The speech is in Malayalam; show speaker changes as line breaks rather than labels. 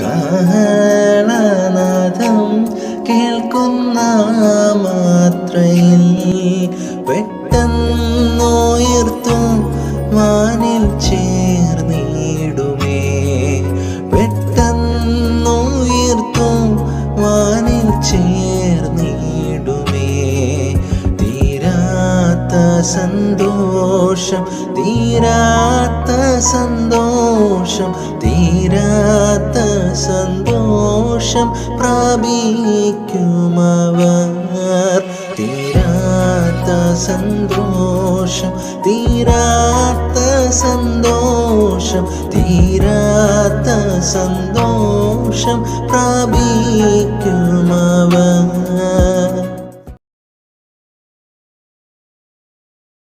കാഹളനാദം കേൾക്കുന്ന മാത്രയിൽ പെട്ടെന്നുയർത്തും മാനിൽ ചേർന്നിടുമേ. പെട്ടെന്നുയർത്തും വാനിൽ ചേർന്നിടുമേ സന്തോഷം തീരാത്ത സന്തോഷം തീരാത്ത സന്തോഷം പ്രാപിക്കുമവർ. തീരാത്ത സന്തോഷം തീരാത്ത സന്തോഷം തീരാത്ത സന്തോഷം പ്രാപിക്കുമവർ.